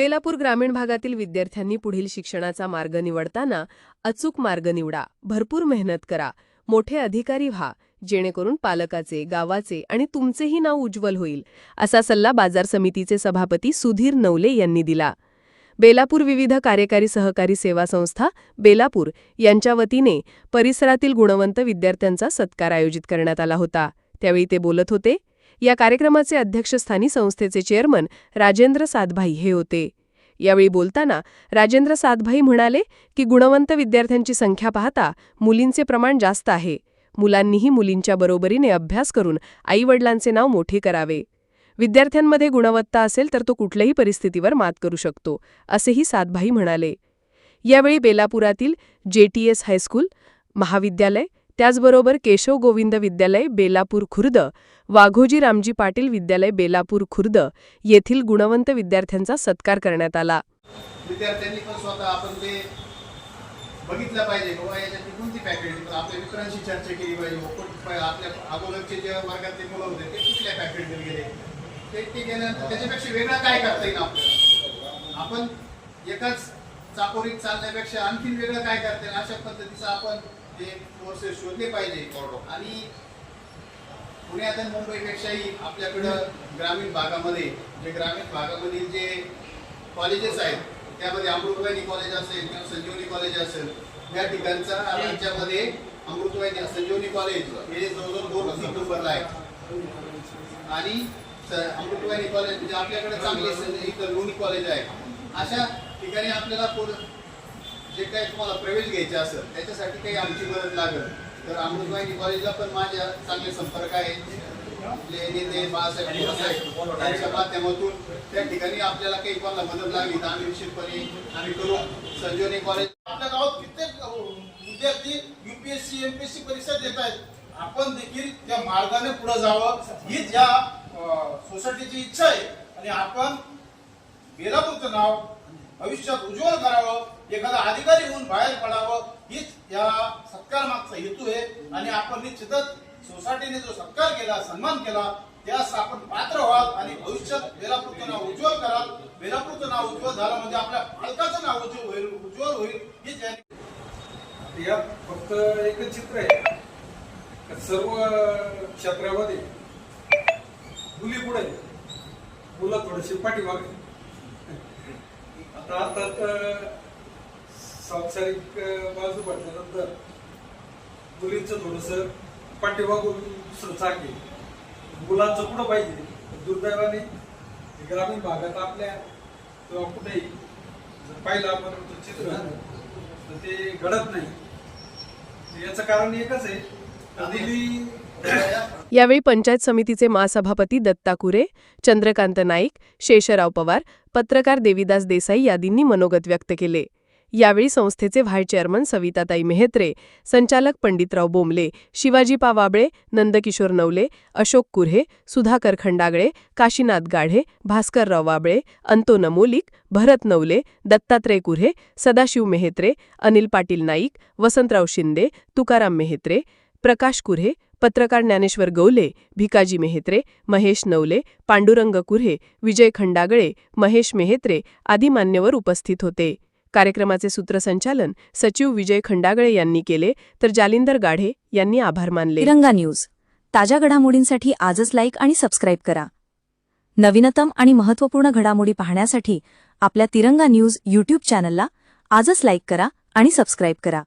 बेलापूर ग्रामीण भागातील विद्यार्थ्यांनी पुढील शिक्षणाचा मार्ग निवडताना अचूक मार्ग निवडा भरपूर मेहनत करा मोठे अधिकारी व्हा जेणेकरून पालकाचे गावाचे आणि तुमचेही नाव उज्ज्वल होईल असा सल्ला बाजार समितीचे सभापती सुधीर नवले यांनी दिला. बेलापूर विविध कार्यकारी सहकारी सेवा संस्था बेलापूर यांच्या वतीने परिसरातील गुणवंत विद्यार्थ्यांचा सत्कार आयोजित करण्यात आला होता. त्यावेळी ते बोलत होते या कार्यक्रमाचे अध्यक्षस्थानी संस्थेचे चेअरमन राजेंद्र सातभाई हे होते. यावेळी बोलताना राजेंद्र सातभाई म्हणाले की गुणवंत विद्यार्थ्यांची संख्या पाहता मुलींचे प्रमाण जास्त आहे. मुलांनीही मुलींच्या बरोबरीने अभ्यास करून आईवडिलांचे नाव मोठे करावे. विद्यार्थ्यांमध्ये गुणवत्ता असेल तर तो कुठल्याही परिस्थितीवर मात करू शकतो असेही सातभाई म्हणाले. यावेळी बेलापुरातील जेटीएस हायस्कूल महाविद्यालय त्याचबरोबर केशव गोविंद विद्यालय बेलापूर खुर्द वाघोजी रामजी पाटील विद्यालय बेलापूर खुर्द येथील गुणवंत विद्यार्थ्यांचा सत्कार करण्यात आला. विद्यार्थ्यांनी पण स्वतः आपण ते बघितलं पाहिजे. बाबा याच्यातली कोणती फॅकल्टी पण आपल्या मित्रांशी चर्चा केली पाहिजे. आपल्या अगोदरचे जे वर्गातले मुलं होते ते कुठल्या फॅकल्टीत गेले? ते ते गेल्यानंतर त्याच्यापेक्षा वेगळं काय करता येईल आपल्याला? आपण एकाच चाकोरीत चालण्यापेक्षा आणखीन वेगळं काय करता येईल? अशा पद्धतीचा आपण ते कोर्सेस शोधले पाहिजे आणि पुण्यात आणि मुंबईपेक्षाही आपल्याकडं ग्रामीण भागामध्ये जे ग्रामीण भागामधील जे कॉलेजेस आहेत त्यामध्ये अमृतवाहिनी कॉलेज असेल किंवा संजीवनी कॉलेज असेल या ठिकाणचा राज्यामध्ये अमृतवाहिनी संजीवनी कॉलेज हे जवळजवळ दोन तीन नंबरला आहे. आणि अमृतवाहिनी कॉलेज म्हणजे आपल्याकडे चांगले इथं लोणी कॉलेज आहे. अशा ठिकाणी आपल्याला पुढं जे काही तुम्हाला प्रवेश घ्यायचे असेल त्याच्यासाठी काही आमची मदत लागेल. तर अमृतवाहिनी कॉलेजला पण माझ्या चांगले संपर्क आहे. आपले नेते बाळासाहेब त्यांच्या माध्यमातून त्या ठिकाणी आपल्याला काही कोणाला मदत लागली तर आम्ही निश्चितपणे आम्ही करू. संजीवनी कॉलेज आपल्या गावात कित्येक विद्यार्थी युपीएससी एमपीएससी परीक्षा देत आहेत. आपण देखील त्या मार्गाने पुढे जावं हीच या सोसायटीची इच्छा आहे. आणि आपण बेलापूरचं नाव भविष्यात उज्ज्वल करावं एखादा अधिकारी होऊन बाहेर पडावं हीच या सत्कार मागचा हेतू आहे. आणि आपण निश्चितच सोसायटीने जो सत्कार केला सन्मान केला त्यास आपण पात्र व्हाल आणि भविष्यात बेलापूरचं नाव उज्ज्वल कराल. बेलापूरचं नाव उज्ज्वल झालं म्हणजे आपल्या पालकाचं नाव उज्ज्वल होईल उज्ज्वल होईल हीच या यात फक्त एकच चित्र आहे. सर्व क्षेत्रामध्ये मुली पुढे मुलं थोडेसे पाठीमागे. आता तर सांसारिक बाजू म्हटल्यानंतर मुलींचं थोडस पाठीमागून दुसरं चाके मुलांचं पुढं पाहिजे? दुर्दैवाने ग्रामीण भागात आपल्या किंवा कुठेही जर पाहिलं आपण चित्र तर ते घडत नाही. याचं कारण एकच आहे दिली यावेळी पंचायत समितीचे महासभापती दत्ता कुरे चंद्रकांत नाईक शेषराव पवार पत्रकार देविदास देसाई यादींनी मनोगत व्यक्त केले. यावेळी संस्थेचे व्हाय चेअरमन सविताताई मेहत्रे संचालक पंडितराव बोंबले शिवाजी पावाबळे नंदकिशोर नवले अशोक कुर्हे सुधाकर खंडागळे काशीनाथ गाढे भास्करराव वाबळे अंतो नमोलिक भरत नवले दत्तात्रय कुर्हे सदाशिव मेहत्रे अनिल पाटील नाईक वसंतराव शिंदे तुकाराम मेहत्रे प्रकाश कुर्हे पत्रकार ज्ञानेश्वर गवले भिकाजी मेहत्रे महेश नवले पांडुरंग कुर्हे विजय खंडागळे महेश मेहत्रे आदी मान्यवर उपस्थित होते. कार्यक्रमाचे सूत्रसंचालन सचिव विजय खंडागळे यांनी केले तर जालिंदर गाढे यांनी आभार मानले. तिरंगा न्यूज. ताज्या घडामोडींसाठी आजच लाईक आणि सबस्क्राईब करा. नवीनतम आणि महत्त्वपूर्ण घडामोडी पाहण्यासाठी आपल्या तिरंगा न्यूज यूट्यूब चॅनलला आजच लाईक करा आणि सबस्क्राईब करा.